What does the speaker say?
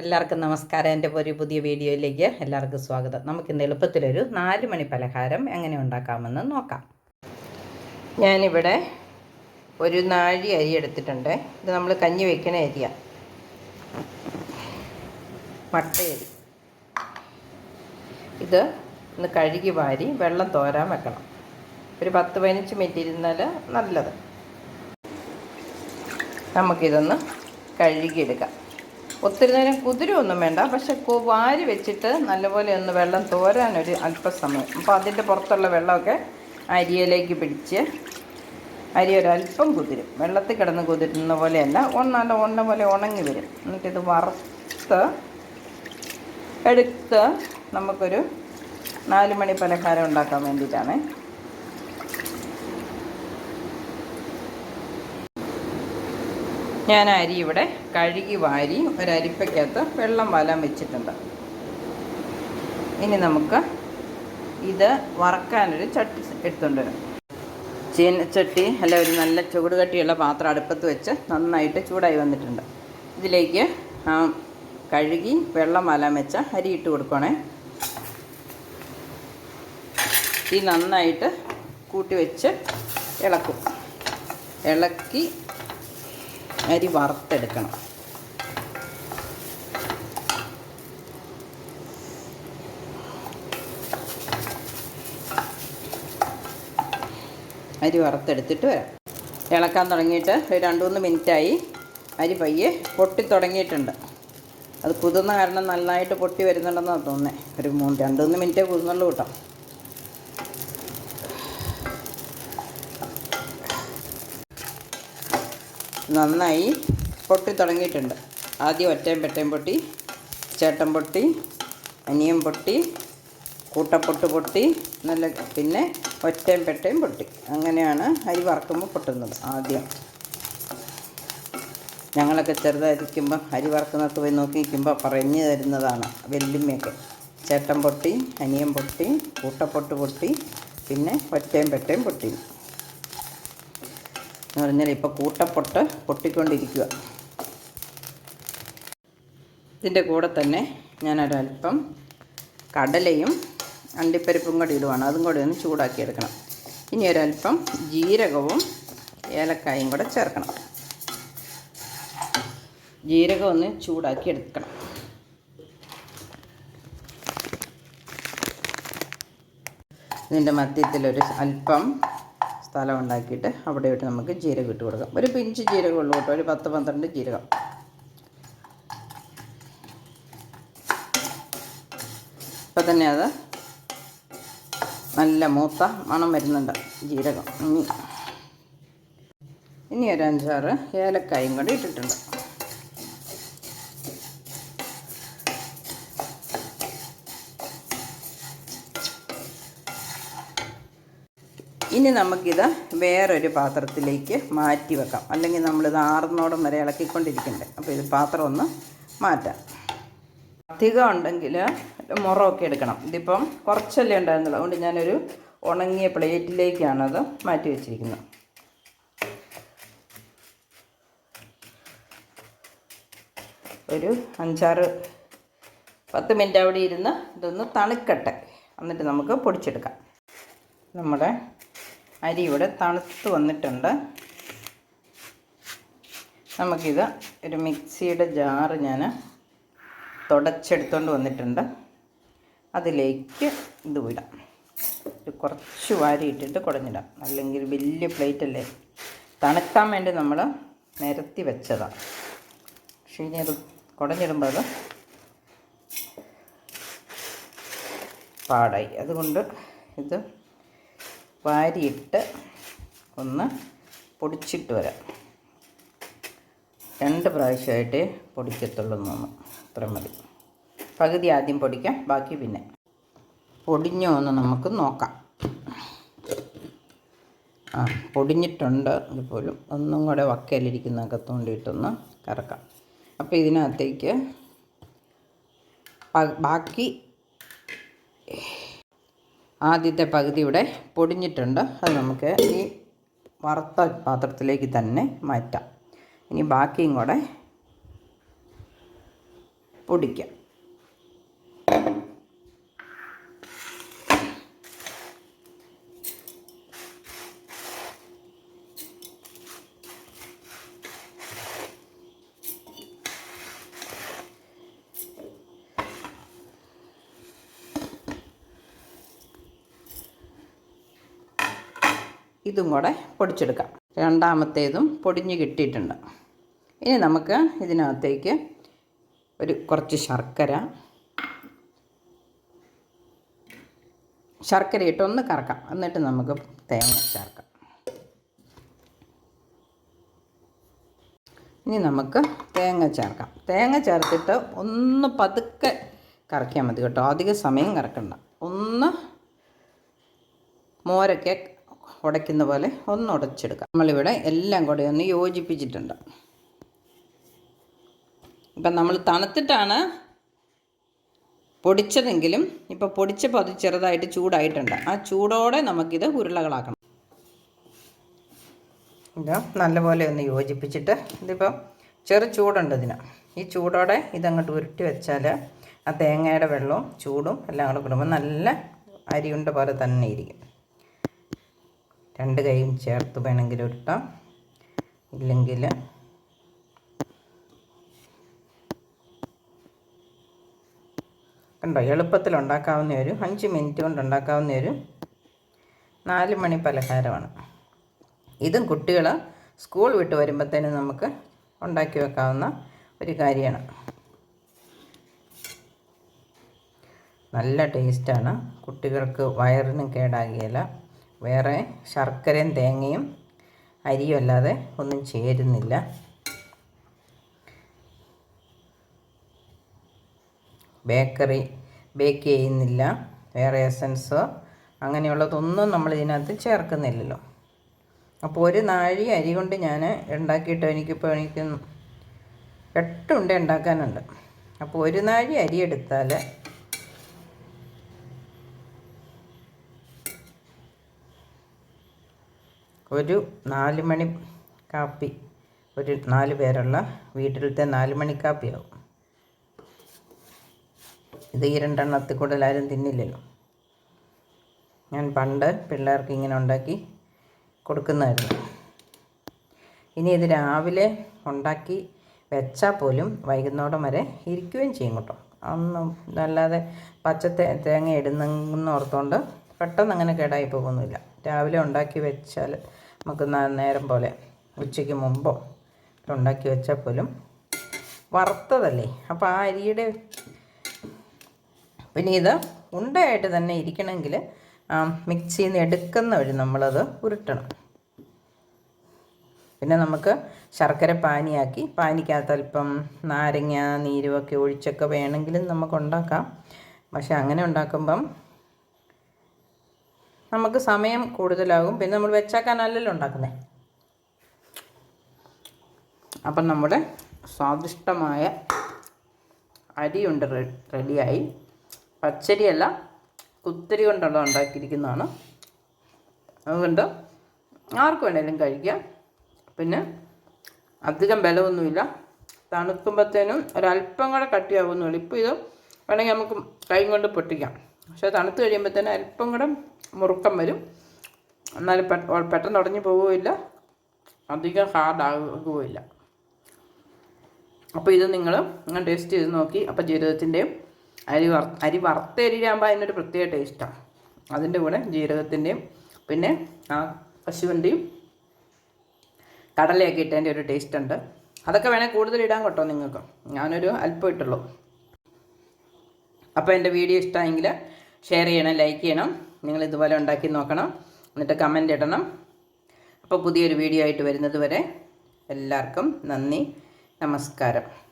എല്ലാവർക്കും നമസ്കാരം. എന്റെ ഒരു പുതിയ വീഡിയോയിലേക്ക് എല്ലാവർക്കും സ്വാഗതം. നമുക്ക് നമുക്കിന്ന് എളുപ്പത്തിലൊരു നാല് മണി പലഹാരം എങ്ങനെ ഉണ്ടാക്കാമെന്ന് നോക്കാം. ഞാനിവിടെ ഒരു നാഴി അരി എടുത്തിട്ടുണ്ട്. ഇത് നമ്മൾ കഞ്ഞി വയ്ക്കണ അരിയ. മട്ടയരി ഇത് ഒന്ന് കഴുകി വാരി വെള്ളം തോരാൻ വെക്കണം. ഒരു പത്ത് പതിനഞ്ച് മിനിറ്റ് ഇരുന്നാൽ നല്ലത്. നമുക്കിതൊന്ന് കഴുകിയെടുക്കാം. ഒത്തിരി നേരം കുതിരൊന്നും വേണ്ട. പക്ഷെ വാരി വെച്ചിട്ട് നല്ലപോലെ ഒന്ന് വെള്ളം തോരാനൊരു അല്പസമയം. അപ്പോൾ അതിന്റെ പുറത്തുള്ള വെള്ളമൊക്കെ അരിയിലേക്ക് പിടിച്ച് അരി ഒരല്പം കുതിരും. വെള്ളത്തിൽ കിടന്ന് കുതിരുന്ന പോലെയല്ല. ഒന്നല്ല ഒന്ന പോലെ ഉണങ്ങി വരും. എന്നിട്ടിത് വറുത്ത് എടുത്ത് നമുക്കൊരു നാല് മണി പലഹാരം ഉണ്ടാക്കാൻ വേണ്ടിയിട്ടാണ്. ഞാൻ അരി ഇവിടെ കഴുകി വാരി ഒരു അരിപ്പയ്ക്കകത്ത് വെള്ളം വാലാൻ വെച്ചിട്ടുണ്ട്. ഇനി നമുക്ക് ഇത് വറക്കാനൊരു ചട്ടി എടുത്തുകൊണ്ട് വരും. ചീനച്ചട്ടി അല്ല ഒരു നല്ല ചൂട് കട്ടിയുള്ള പാത്രം അടുപ്പത്ത് വെച്ച് നന്നായിട്ട് ചൂടായി വന്നിട്ടുണ്ട്. ഇതിലേക്ക് കഴുകി വെള്ളം വാലാൻ വെച്ച അരി ഇട്ട് കൊടുക്കണേ ഈ നന്നായിട്ട് കൂട്ടി വെച്ച് ഇളക്കും. ഇളക്കി അരി വറുത്തെടുക്കണം. അരി വറുത്തെടുത്തിട്ട് വരാം. ഇളക്കാൻ തുടങ്ങിയിട്ട് രണ്ട് മൂന്ന് മിനിറ്റായി അരി പയ്യെ പൊട്ടി തുടങ്ങിയിട്ടുണ്ട്. അത് കുതിർന്ന കാരണം നന്നായിട്ട് പൊട്ടി വരുന്നുണ്ടെന്നാണ് തോന്നുന്നത്. ഒരു മൂന്ന് രണ്ട് മൂന്ന് മിനിറ്റേ കുതിർന്നുള്ളൂ കേട്ടോ. നന്നായി പൊട്ടി തുടങ്ങിയിട്ടുണ്ട്. ആദ്യം ഒറ്റയും പെട്ടയും പൊട്ടി ചേട്ടൻ പൊട്ടി അനിയൻ പൊട്ടി കൂട്ടപ്പൊട്ട് പൊട്ടി നല്ല പിന്നെ ഒറ്റയും പെട്ടയും പൊട്ടി. അങ്ങനെയാണ് അരി വറക്കുമ്പോൾ പൊട്ടുന്നത് ആദ്യം. ഞങ്ങളൊക്കെ ചെറുതായിരിക്കുമ്പോൾ അരി വറക്കുന്നൊക്കെ പോയി നോക്കി നിൽക്കുമ്പോൾ പറഞ്ഞു തരുന്നതാണ് വെല്ലുമ്മയൊക്കെ. ചേട്ടൻ പൊട്ടി അനിയൻ പൊട്ടി കൂട്ടപ്പൊട്ട് പൊട്ടി പിന്നെ ഒറ്റയും പെട്ടയും പൊട്ടി. എന്ന് പറഞ്ഞാൽ ഇപ്പോൾ കൂട്ടപ്പൊട്ട് പൊട്ടിക്കൊണ്ടിരിക്കുക ഇതിന്റെ കൂടെ തന്നെ ഞാനൊരല്പം കടലയും അണ്ടിപ്പരിപ്പും കൂടി ഇടുവാണ്. അതും കൂടി ഒന്ന് ചൂടാക്കിയെടുക്കണം. ഇനി ഒരല്പം ജീരകവും ഏലക്കായും കൂടെ ചേർക്കണം. ജീരകം ഒന്ന് ചൂടാക്കി എടുക്കണം ഇതിന്റെ മധ്യത്തിലൊരു അല്പം സ്ഥലം ഉണ്ടാക്കിയിട്ട് അവിടെ ഇട്ട് നമുക്ക് ജീരകം ഇട്ട് കൊടുക്കാം. ഒരു പിഞ്ച് ജീരകം ഉള്ളു കേട്ടോ. ഒരു പത്ത് പന്ത്രണ്ട് ജീരകം. ഇപ്പം തന്നെ അത് നല്ല മൂത്ത മണം വരുന്നുണ്ട് ജീരകം. ഇനി ഇനി ഒരു അഞ്ചാറ് ഏലക്കായും കൂടി ഇട്ടിട്ടുണ്ട്. ഇനി നമുക്കിത് വേറൊരു പാത്രത്തിലേക്ക് മാറ്റി വെക്കാം. അല്ലെങ്കിൽ നമ്മളിത് ആറുന്നോടം വരെ ഇളക്കിക്കൊണ്ടിരിക്കണ്ടേ. അപ്പോൾ ഇത് പാത്രം ഒന്ന് മാറ്റാം. അധികം ഉണ്ടെങ്കിൽ മുറമൊക്കെ എടുക്കണം. ഇതിപ്പം കുറച്ചല്ലേ ഉണ്ടായിരുന്നുള്ളൂ. അതുകൊണ്ട് ഞാനൊരു ഉണങ്ങിയ പ്ലേറ്റിലേക്കാണത് മാറ്റി വെച്ചിരിക്കുന്നത്. ഒരു അഞ്ചാറ് പത്ത് മിനിറ്റ് അവിടെ ഇരുന്ന് ഇതൊന്ന് തണുക്കട്ടെ. എന്നിട്ട് നമുക്ക് പൊടിച്ചെടുക്കാം. നമ്മുടെ അരി ഇവിടെ തണുത്ത് വന്നിട്ടുണ്ട്. നമുക്കിത് ഒരു മിക്സിയുടെ ജാറ് ഞാൻ തുടച്ചെടുത്തുകൊണ്ട് വന്നിട്ടുണ്ട്. അതിലേക്ക് ഇത് വിടാം ഇത് കുറച്ച് വാരി ഇട്ടിട്ട് കുടഞ്ഞിടാം. അല്ലെങ്കിൽ വലിയ പ്ലേറ്റ് അല്ലേ? തണുക്കാൻ വേണ്ടി നമ്മൾ നിരത്തി വെച്ചതാണ് പക്ഷേ ഇനി അത് കുടഞ്ഞിടുമ്പോൾ അത് പാടായി. അതുകൊണ്ട് ഇത് വാരിയിട്ട് ഒന്ന് പൊടിച്ചിട്ട് വരാം. രണ്ട് പ്രാവശ്യമായിട്ടേ പൊടിക്കത്തുള്ളൂ എന്ന് അത്ര മതി. പകുതി ആദ്യം പൊടിക്കാം ബാക്കി പിന്നെ. പൊടിഞ്ഞോ എന്ന് നമുക്ക് നോക്കാം. ആ പൊടിഞ്ഞിട്ടുണ്ട് അതുപോലും ഒന്നും കൂടെ വക്കയിലിരിക്കുന്നതൊക്കെ തോണ്ടിയിട്ടൊന്ന് കറക്കാം. അപ്പോൾ ഇതിനകത്തേക്ക് ബാക്കി ആദ്യത്തെ പകുതി ഇവിടെ പൊടിഞ്ഞിട്ടുണ്ട്. അത് നമുക്ക് ഈ വറുത്ത പാത്രത്തിലേക്ക് തന്നെ മാറ്റാം. ഇനി ബാക്കിയും കൂടെ പൊടിക്കാം. ഇതും കൂടെ പൊടിച്ചെടുക്കാം. രണ്ടാമത്തേതും പൊടിഞ്ഞ് കിട്ടിയിട്ടുണ്ട്. ഇനി നമുക്ക് ഇതിനകത്തേക്ക് ഒരു കുറച്ച് ശർക്കര ശർക്കര ഇട്ട് ഒന്ന് കറക്കാം. എന്നിട്ട് നമുക്ക് തേങ്ങ ചേർക്കാം. ഇനി നമുക്ക് തേങ്ങ ചേർക്കാം. തേങ്ങ ചേർത്തിട്ട് ഒന്ന് പതുക്കെ കറക്കിയാൽ മതി കേട്ടോ. അധിക സമയം കറക്കണ്ട. ഒന്ന് മോരൊക്കെ ഉടയ്ക്കുന്ന പോലെ ഒന്ന് ഉടച്ചെടുക്കാം. നമ്മളിവിടെ എല്ലാം കൂടി ഒന്ന് യോജിപ്പിച്ചിട്ടുണ്ട്. ഇപ്പം നമ്മൾ തണുത്തിട്ടാണ് പൊടിച്ചതെങ്കിലും ഇപ്പോൾ പൊടിച്ചപ്പോൾ അത് ചെറുതായിട്ട് ചൂടായിട്ടുണ്ട്. ആ ചൂടോടെ നമുക്കിത് ഉരുളകളാക്കണം. ഇത് നല്ലപോലെ ഒന്ന് യോജിപ്പിച്ചിട്ട് ഇതിപ്പം ചെറു ചൂടുണ്ട് ഇതിന്. ഈ ചൂടോടെ ഇതങ്ങോട്ട് ഉരുട്ടി വെച്ചാൽ ആ തേങ്ങയുടെ വെള്ളവും ചൂടും എല്ലാം കൂടെ കൂടുമ്പോൾ നല്ല അരിയുണ്ട പോലെ തന്നെ ഇരിക്കും. രണ്ട് കൈയും ചേർത്ത് വേണമെങ്കിൽ ഉരുട്ടാം ഇല്ലെങ്കിൽ കണ്ടോ എളുപ്പത്തിൽ ഉണ്ടാക്കാവുന്ന ഒരു അഞ്ച് മിനിറ്റ് കൊണ്ട് ഉണ്ടാക്കാവുന്ന ഒരു നാല് മണി പലഹാരമാണ്. ഇതും കുട്ടികൾ സ്കൂൾ വിട്ട് വരുമ്പോഴത്തേനും നമുക്ക് ഉണ്ടാക്കി വെക്കാവുന്ന ഒരു കാര്യമാണ്. നല്ല ടേസ്റ്റാണ്. കുട്ടികൾക്ക് വയറിനും കേടാകിയല്ല വേറെ ശർക്കരയും തേങ്ങയും അരിയും അല്ലാതെ ഒന്നും ചേരുന്നില്ല. ബേക്കറി ബേക്ക് ചെയ്യുന്നില്ല. വേറെ എസൻസോ അങ്ങനെയുള്ളതൊന്നും നമ്മൾ ഇതിനകത്ത് ചേർക്കുന്നില്ലല്ലോ. അപ്പോൾ ഒരു നാഴി അരി കൊണ്ട് ഞാൻ ഉണ്ടാക്കിയിട്ട് എനിക്കിപ്പോൾ എനിക്ക് എട്ടുണ്ട് ഉണ്ടാക്കാനുണ്ട്. അപ്പോൾ ഒരു നാഴി അരി എടുത്താൽ ഒരു നാല് മണി കാപ്പി ഒരു നാല് പേരുള്ള വീട്ടിലത്തെ നാല് മണി കാപ്പിയാവും. ഇത് ഈ രണ്ടെണ്ണത്തിൽ കൂടുതൽ ആരും തിന്നില്ലല്ലോ. ഞാൻ പണ്ട് പിള്ളേർക്ക് ഇങ്ങനെ ഉണ്ടാക്കി കൊടുക്കുന്നതായിരുന്നു. ഇനി ഇത് രാവിലെ ഉണ്ടാക്കി വെച്ചാൽ പോലും വൈകുന്നേരം വരെ ഇരിക്കുകയും ചെയ്യും കേട്ടോ. അന്നും അല്ലാതെ പച്ച തേങ്ങ ഇടുന്നെന്ന് ഓർത്തുകൊണ്ട് പെട്ടെന്ന് അങ്ങനെ കേടായി പോകുന്നില്ല. രാവിലെ ഉണ്ടാക്കി വെച്ചാൽ നമുക്ക് നേരം പോലെ ഉച്ചയ്ക്ക് മുമ്പോ ഉണ്ടാക്കി വെച്ചാൽ പോലും വറുത്തതല്ലേ. അപ്പോൾ ആ അരിയുടെ പിന്നെ ഇത് ഉണ്ടയായിട്ട് തന്നെ ഇരിക്കണമെങ്കിൽ മിക്സിയിൽ നിന്ന് എടുക്കുന്ന വഴി നമ്മളത് ഉരുട്ടണം. പിന്നെ നമുക്ക് ശർക്കര പാനിയാക്കി പാനിക്കകത്ത് അല്പം നാരങ്ങ നീരുമൊക്കെ ഒഴിച്ചൊക്കെ വേണമെങ്കിലും നമുക്ക് ഉണ്ടാക്കാം. പക്ഷെ അങ്ങനെ ഉണ്ടാക്കുമ്പം നമുക്ക് സമയം കൂടുതലാകും. പിന്നെ നമ്മൾ വെച്ചാക്കാനല്ലല്ലോ ഉണ്ടാക്കുന്നത് അപ്പം നമ്മുടെ സ്വാദിഷ്ടമായ അരിയുണ്ട് റെഡിയായി. പച്ചരിയല്ല കുത്തിരി കൊണ്ടുള്ള ഉണ്ടാക്കിയിരിക്കുന്നതാണ്. അതുകൊണ്ട് ആർക്ക് വേണേലും കഴിക്കാം. പിന്നെ അധികം ബലമൊന്നുമില്ല. തണുക്കുമ്പോഴത്തേനും ഒരല്പം കൂടെ കട്ടിയാവുന്നുള്ളൂ ഇപ്പോൾ ഇത് വേണമെങ്കിൽ നമുക്ക് കൈ കൊണ്ട് പൊട്ടിക്കാം. പക്ഷേ തണുത്ത് കഴിയുമ്പോൾ തന്നെ അല്പം കൂടെ മുറുക്കം വരും. എന്നാലും പെട്ടെന്ന് ഉടഞ്ഞു പോവുകയില്ല. അധികം ഹാർഡാകുകയില്ല അപ്പോൾ ഇത് നിങ്ങൾ നിങ്ങൾ ടേസ്റ്റ് ചെയ്ത് നോക്കി. അപ്പോൾ ജീരകത്തിന്റെയും അരി വറ അരി വറുത്തരിയാകുമ്പോൾ അതിനൊരു പ്രത്യേക ടേസ്റ്റാണ് അതിന്റെ കൂടെ ജീരകത്തിന്റെയും പിന്നെ ആ പശുവിന്റെയും കടലയൊക്കെ ഇട്ടതിന്റെ ഒരു ടേസ്റ്റ് ഉണ്ട്. അതൊക്കെ വേണേൽ കൂടുതൽ ഇടാൻ കേട്ടോ നിങ്ങൾക്ക്. ഞാനൊരു അല്പം ഇട്ടുള്ളൂ. അപ്പോൾ എന്റെ വീഡിയോ ഇഷ്ടമായെങ്കിൽ ഷെയർ ചെയ്യണം ലൈക്ക് ചെയ്യണം. നിങ്ങൾ ഇതുപോലെ ഉണ്ടാക്കി നോക്കണം. എന്നിട്ട് കമന്റ് ഇടണം. അപ്പോൾ പുതിയൊരു വീഡിയോ ആയിട്ട് വരുന്നത് വരെ എല്ലാവർക്കും നന്ദി. നമസ്കാരം.